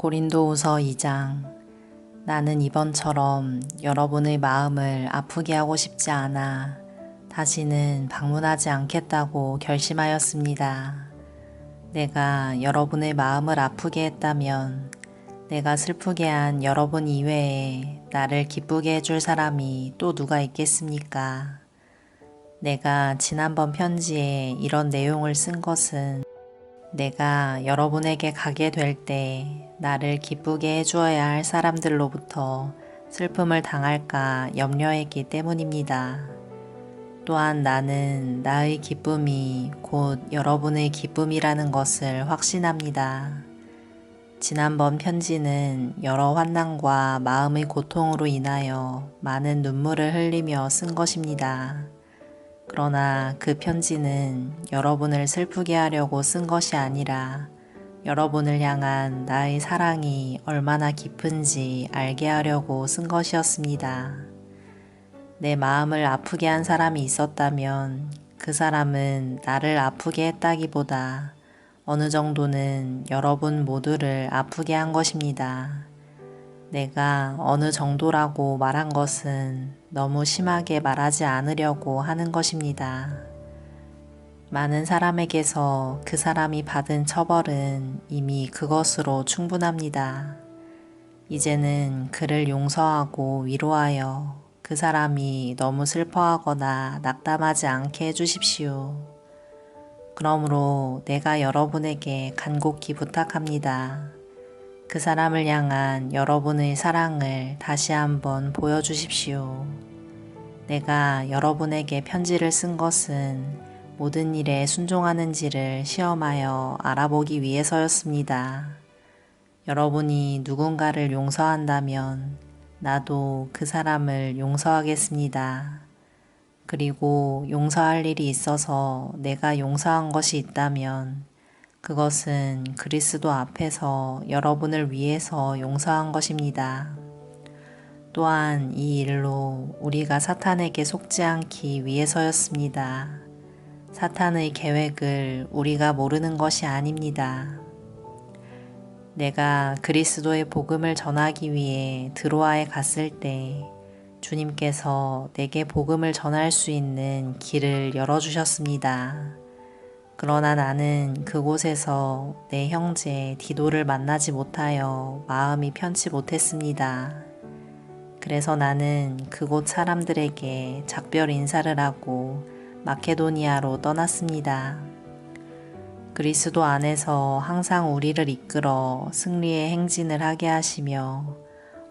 고린도후서 2장 나는 이번처럼 여러분의 마음을 아프게 하고 싶지 않아 다시는 방문하지 않겠다고 결심하였습니다. 내가 여러분의 마음을 아프게 했다면 내가 슬프게 한 여러분 이외에 나를 기쁘게 해줄 사람이 또 누가 있겠습니까? 내가 지난번 편지에 이런 내용을 쓴 것은 내가 여러분에게 가게 될 때 나를 기쁘게 해주어야 할 사람들로부터 슬픔을 당할까 염려했기 때문입니다. 또한 나는 나의 기쁨이 곧 여러분의 기쁨이라는 것을 확신합니다. 지난번 편지는 여러 환난과 마음의 고통으로 인하여 많은 눈물을 흘리며 쓴 것입니다. 그러나 그 편지는 여러분을 슬프게 하려고 쓴 것이 아니라 여러분을 향한 나의 사랑이 얼마나 깊은지 알게 하려고 쓴 것이었습니다. 내 마음을 아프게 한 사람이 있었다면 그 사람은 나를 아프게 했다기보다 어느 정도는 여러분 모두를 아프게 한 것입니다. 내가 어느 정도라고 말한 것은 너무 심하게 말하지 않으려고 하는 것입니다. 많은 사람에게서 그 사람이 받은 처벌은 이미 그것으로 충분합니다. 이제는 그를 용서하고 위로하여 그 사람이 너무 슬퍼하거나 낙담하지 않게 해주십시오. 그러므로 내가 여러분에게 간곡히 부탁합니다. 그 사람을 향한 여러분의 사랑을 다시 한번 보여주십시오. 내가 여러분에게 편지를 쓴 것은 모든 일에 순종하는지를 시험하여 알아보기 위해서였습니다. 여러분이 누군가를 용서한다면 나도 그 사람을 용서하겠습니다. 그리고 용서할 일이 있어서 내가 용서한 것이 있다면 그것은 그리스도 앞에서 여러분을 위해서 용서한 것입니다. 또한 이 일로 우리가 사탄에게 속지 않기 위해서였습니다. 사탄의 계획을 우리가 모르는 것이 아닙니다. 내가 그리스도의 복음을 전하기 위해 드로아에 갔을 때 주님께서 내게 복음을 전할 수 있는 길을 열어주셨습니다. 그러나 나는 그곳에서 내 형제 디도를 만나지 못하여 마음이 편치 못했습니다. 그래서 나는 그곳 사람들에게 작별 인사를 하고 마케도니아로 떠났습니다. 그리스도 안에서 항상 우리를 이끌어 승리의 행진을 하게 하시며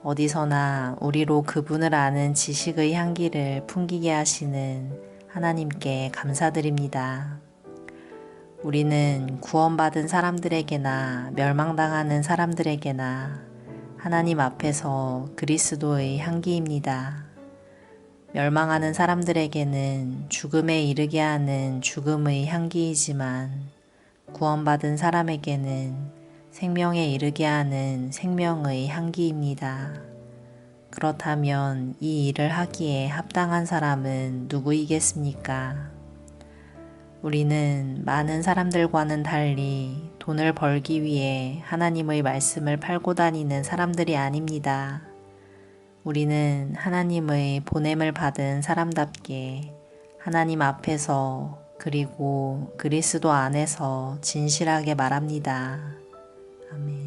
어디서나 우리로 그분을 아는 지식의 향기를 풍기게 하시는 하나님께 감사드립니다. 우리는 구원받은 사람들에게나 멸망당하는 사람들에게나 하나님 앞에서 그리스도의 향기입니다. 멸망하는 사람들에게는 죽음에 이르게 하는 죽음의 향기이지만 구원받은 사람에게는 생명에 이르게 하는 생명의 향기입니다. 그렇다면 이 일을 하기에 합당한 사람은 누구이겠습니까? 우리는 많은 사람들과는 달리 돈을 벌기 위해 하나님의 말씀을 팔고 다니는 사람들이 아닙니다. 우리는 하나님의 보냄을 받은 사람답게 하나님 앞에서 그리고 그리스도 안에서 진실하게 말합니다. 아멘.